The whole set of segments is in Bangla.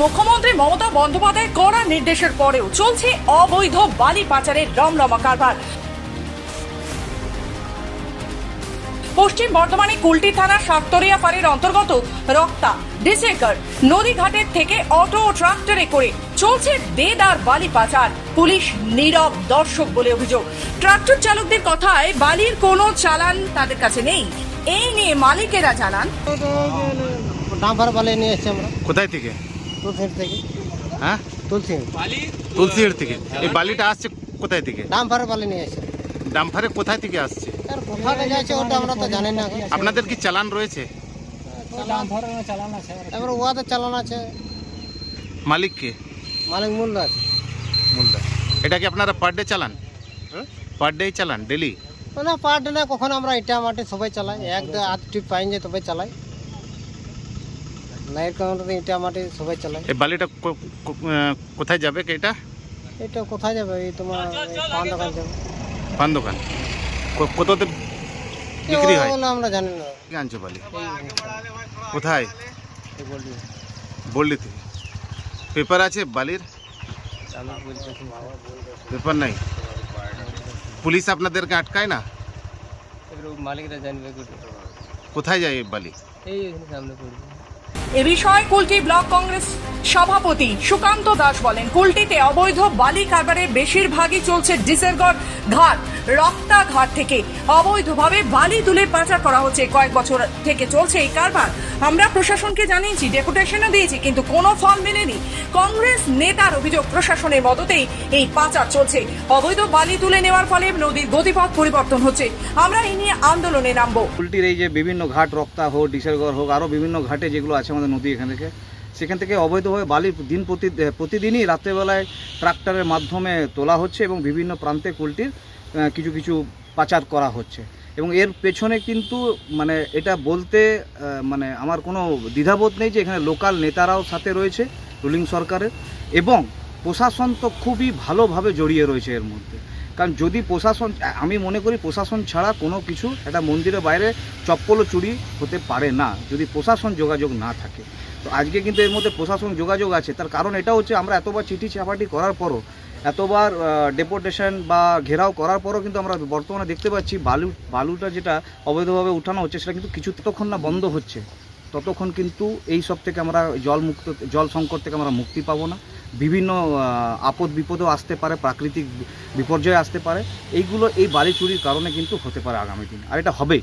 মুখ্যমন্ত্রী মমতা বন্দ্যোপাধ্যায় কড়া নির্দেশের পরেও চলছে অবৈধ বালি পাচারের রমরমা কারবার। পশ্চিম বর্ধমানে কুলটি থানার সাতরিয়া ফাঁড়ির অন্তর্গত রক্তা ডিসেকার নদীঘাটের থেকে অটো ও ট্রাক্টরে করে চলছে দেদার বালি পাচার। পুলিশ নীরব দর্শক বলে অভিযোগ। ট্রাক্টর চালকদের কথায় বালির কোনো চালান তাদের কাছে নেই। এই নিয়ে মালিকেরা জানান। কোথায় থেকে? তুলসির থেকে। হ্যাঁ? তুলসি। তুলসিহাট থেকে। এই বালিটা আসছে কোথায় থেকে? ডাম্পার বালি নিয়ে এসছি ডাম্পারে কোথায় থেকে আসছে? যাচ্ছে ওটা আমরা তো জানি না। আপনাদের কি চালান রয়েছে? এবার ওয়াদের চালান আছে। মালিককে মালিক মূল্য আছে। মোল্লা এটা কি আপনারা পার ডে চালান? পার ডে চালান ডেলি না পার ডে না কখন আমরা ইটা মাটি সবাই চালাই। এক আধ টিপ পাইন যে তবে চালাই। নাইট ইটা মাটি সবাই চালাই এই বালিটা কো- কো- কোথায় যাবে কি এটা? এটা কোথায় যাবে? এই তোমার পান দোকান যাবে। পান দোকান? কততে বিক্রি হয়? ওগুলো আমরা জানি না। কি আনছো বালি? কোথায়? বললি থেকে পেপার আছে বালির? পেপার নাই? পুলিশ আপনাদেরকে আটকায় না? মালিকরা জানবে। কোথায় যায় এই বালি? এই সামনে পড়বে। এ বিষয়ে কুলটি ব্লক কংগ্রেস সভাপতি সুকান্ত দাস বলেন, কুলটিতে অবৈধ বালি কারবারের বেশিরভাগই চলছে ডিসেরগড় ঘাট রক্তা ঘাট থেকে। অবৈধভাবে বালি তুলে পাচার করা হচ্ছে। কয়েক বছর থেকে চলছে এই কারবার। আমরা প্রশাসনকে জানিয়েছি, ডেপুটেশনও দিয়েছি, কিন্তু কোনো ফল মেলেনি। কংগ্রেস নেতার অভিযোগ, প্রশাসনের মদতেই এই পাচার চলছে। অবৈধ বালি তুলে নেওয়ার ফলে নদীর গতিপথ পরিবর্তন হচ্ছে। আমরা এই নিয়ে আন্দোলনে নামবো। উল্টির এই যে বিভিন্ন ঘাট, রক্তা হোক, ডিসেরগড় হোক আরও বিভিন্ন ঘাটে যেগুলো আছে আমাদের নদী এখান থেকে। সেখান থেকে অবৈধভাবে বালি দিন প্রতি প্রতিদিনই রাত্রেবেলায় ট্রাক্টরের মাধ্যমে তোলা হচ্ছে এবং বিভিন্ন প্রান্তে কুলটির কিছু কিছু পাচার করা হচ্ছে। এবং এর পেছনে কিন্তু মানে এটা বলতে মানে আমার কোনো দ্বিধাবোধ নেই যে এখানে লোকাল নেতারাও সাথে রয়েছে, রুলিং সরকারের, এবং প্রশাসন তো খুবই ভালোভাবে জড়িয়ে রয়েছে এর মধ্যে। কারণ যদি প্রশাসন, আমি মনে করি প্রশাসন ছাড়া কোনো কিছু একটা মন্দিরের বাইরে চপ্পল ও চুরি হতে পারে না, যদি প্রশাসন যোগাযোগ না থাকে। তো আজকে কিন্তু এর মধ্যে প্রশাসন যোগাযোগ আছে, তার কারণ এটা হচ্ছে আমরা এতবার চিঠি চাপাটি করার পরও, এতবার ডেপুটেশন বা ঘেরাও করার পরও কিন্তু আমরা বর্তমানে দেখতে পাচ্ছি বালু, বালুটা যেটা অবৈধভাবে উঠানো হচ্ছে সেটা কিন্তু কিছু ততক্ষণ না বন্ধ হচ্ছে। ততক্ষণ কিন্তু এই সব থেকে আমরা জল মুক্ত জল সংকট থেকে আমরা মুক্তি পাবো না। বিভিন্ন আপদ বিপদও আসতে পারে প্রাকৃতিক বিপর্যয় আসতে পারে। এইগুলো এই বালি চুরির কারণে কিন্তু হতে পারে আগামী দিনে। আর এটা হবে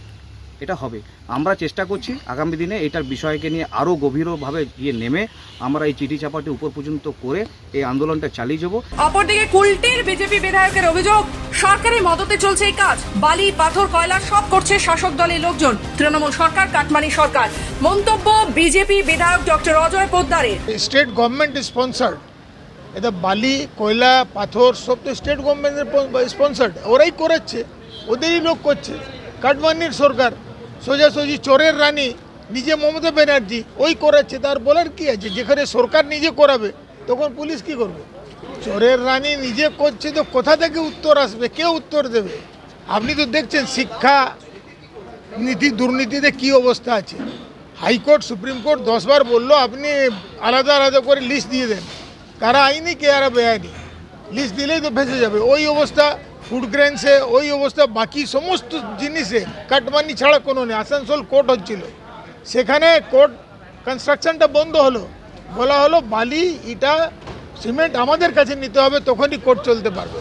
এটা হবে। আমরা চেষ্টা করছি আগামী দিনে এটার বিষয়কে নিয়ে আরও গভীরভাবে গিয়ে নেমে আমরা এই চিঠি চাপাটি উপর পর্যন্ত করে এই আন্দোলনটা চালিয়ে যাব। অপরদিকে কুলটির বিজেপি বিধায়কের অভিযোগ সরকারি মদতে চলছে এই কাজ। বালি পাথর কয়লা সব করছে শাসক দলের লোকজন। তৃণমূল সরকার কাটমানি সরকার। মন্তব্য বিজেপি বিধায়ক ডক্টর অজয় পোদ্দারের। স্টেট গভর্নমেন্ট স্পন্সার্ড এটা বালি, কয়লা, পাথর, সব তো স্টেট গভর্নমেন্টের স্পন্সার্ড ওরাই করাচ্ছে ওদেরই লোক করছে। কাটমানির সরকার, সোজাসুজি চোরের রানী, নিজে মমতা ব্যানার্জি, ওই করাচ্ছে তার বলার কি আছে? যেখানে সরকার নিজে করাবে, তখন পুলিশ কি করবে? চোরের রানী নিজে করছে তো কোথা থেকে উত্তর আসবে? কে উত্তর দেবে? আপনি তো দেখছেন শিক্ষা, নীতি, দুর্নীতিতে কি অবস্থা আছে। হাইকোর্ট, সুপ্রিম কোর্ট দশবার বলল, আপনি আলাদা আলাদা করে লিস্ট দিয়ে দেন। কারা আইনি কে আর বেআইনি লিস্ট দিলেই তো ভেসে যাবে। ওই অবস্থা ফুড গ্রেনসে ওই অবস্থা বাকি সমস্ত জিনিসে কাটমানি ছাড়া কোনো নেই। আসানসোল কোর্ট হচ্ছিল। সেখানে কোর্ট কনস্ট্রাকশনটা বন্ধ হলো। বলা হলো বালি ইটা সিমেন্ট আমাদের কাছে নিতে হবে তখনই কোর্ট চলতে পারবে।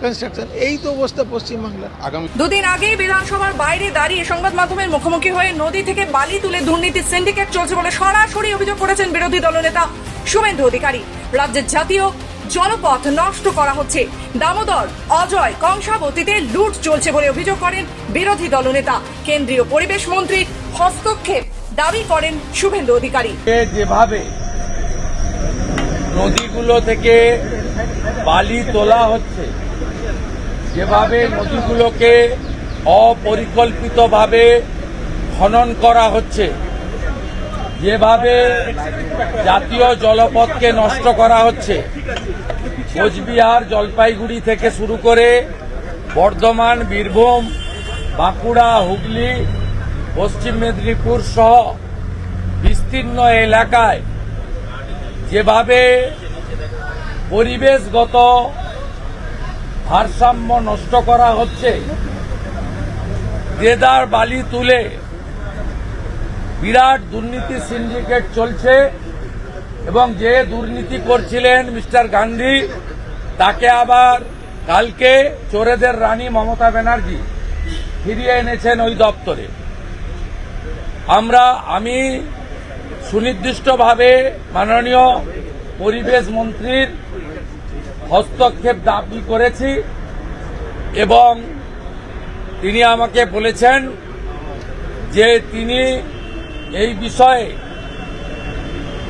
কনস্ট্রাকশন এই তো অবস্থা পশ্চিমবাংলার। দুদিন আগেই বিধানসভার বাইরে দাঁড়িয়ে সংবাদ মাধ্যমের মুখোমুখি হয়ে নদী থেকে বালি তুলে দুর্নীতির সিন্ডিকেট চলছে বলে সরাসরি অভিযোগ করেছেন বিরোধী দলনেতা শুভেন্দু অধিকারী। রাজ্যের জাতীয় জলপথ নষ্ট করা হচ্ছে। দামোদর অজয় কংসাবতীতে লুট চলছে বলে অভিযোগ করেন বিরোধী দলনেতা। কেন্দ্রীয় পরিবেশ মন্ত্রীর হস্তক্ষেপ দাবি করেন শুভেন্দু অধিকারী। যেভাবে নদীগুলো থেকে বালি তোলা হচ্ছে, যেভাবে নদীগুলোকে অপরিকল্পিতভাবে খনন করা হচ্ছে যেভাবে জাতীয় জলপথকে নষ্ট করা হচ্ছে, কোচবিহার জলপাইগুড়ি থেকে শুরু করে বর্ধমান, বীরভূম, বাঁকুড়া, হুগলি, পশ্চিম মেদিনীপুর সহ বিস্তীর্ণ এলাকায় যেভাবে পরিবেশগত ভারসাম্য নষ্ট করা হচ্ছে, দেদার বালি তুলে বিরাট দুর্নীতি সিন্ডিকেট চলছে এবং যে দুর্নীতি করছিলেন মিস্টার গান্ধী, তাকে আবার কালকে চোরেদের রানী মমতা ব্যানার্জি ফিরিয়ে এনেছেন ওই দপ্তরে। আমরা, আমি সুনির্দিষ্টভাবে মাননীয় পরিবেশ মন্ত্রীর হস্তক্ষেপ দাবি করেছি এবং তিনি আমাকে বলেছেন যে তিনি এই বিষয়ে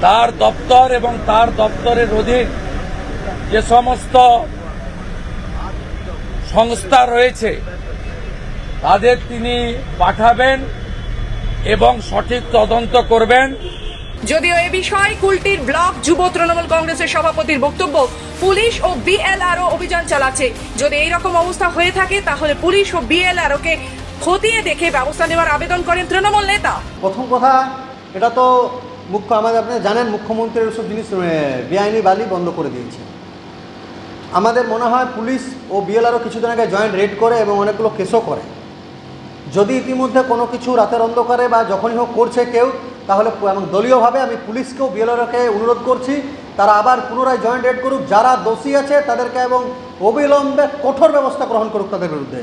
তার দপ্তর এবং তার দপ্তরের অধীন যে সমস্ত সংস্থা রয়েছে, তাদের তিনি পাঠাবেন এবং সঠিক তদন্ত করবেন। যদিও এ বিষয়ে কুলটির ব্লক যুব তৃণমূল কংগ্রেসের সভাপতির বক্তব্য, পুলিশ ও বিএলআরও অভিযান চালাচ্ছে। যদি এই রকম অবস্থা হয়ে থাকে, তাহলে পুলিশ ও বিএলআরও কে খতিয়ে দেখে ব্যবস্থা নেওয়ার আবেদন করেন তৃণমূল নেতা। প্রথম কথা, এটা তো মুখ্য, আমাদের আপনি জানেন মুখ্যমন্ত্রী ওসব জিনিস বেআইনি বালি বন্ধ করে দিয়েছে। আমাদের মনে হয় পুলিশ ও বিএলআরও কিছুদিন আগে জয়েন্ট রেড করে এবং অনেকগুলো কেসও করে। যদি ইতিমধ্যে কোনো কিছু রাতের অন্ধকারে বা যখনই হোক করছে কেউ, তাহলে এবং দলীয়ভাবে আমি পুলিশকেও, বিএলআরকে অনুরোধ করছি, তারা আবার পুনরায় জয়েন্ট রেড করুক। যারা দোষী আছে, তাদেরকে এবং অবিলম্বে কঠোর ব্যবস্থা গ্রহণ করুক তাদের বিরুদ্ধে।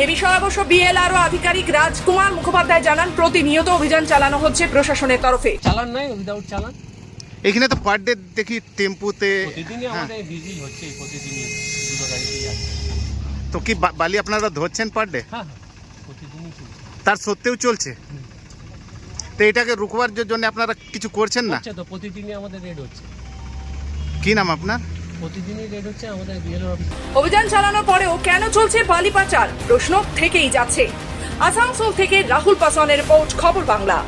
এ বিষয়ে অবশ্য বিএলআরও আধিকারিক রাজকুমার মুখোপাধ্যায় জানান প্রতিনিয়ত অভিযান চালানো হচ্ছে প্রশাসনের তরফে। চালান নাই উইদাউট চালান। এখানে তো পার ডে দেখি টেম্পুতে প্রতিদিনই হ্যাঁ, আমাদের বিজি হচ্ছে প্রতিদিনই দুটো গাড়িতেই আছে তো কি বা- বালি আপনারা ধরছেন পার ডে হ্যাঁ হ্যাঁ প্রতিদিনই চলছে। তার সত্ত্বেও চলছে? তো এটাকে রুকবার জন্য আপনারা কিছু করছেন না? হচ্ছে তো প্রতিদিনই আমাদের রেড হচ্ছে। কি নাম আপনার? অভিযান চালানোর পরেও কেন চলছে বালি পাচার? প্রশ্ন থেকেই যাচ্ছে। আসানসোল থেকে রাহুল পাসওয়ানের রিপোর্ট খবর বাংলা।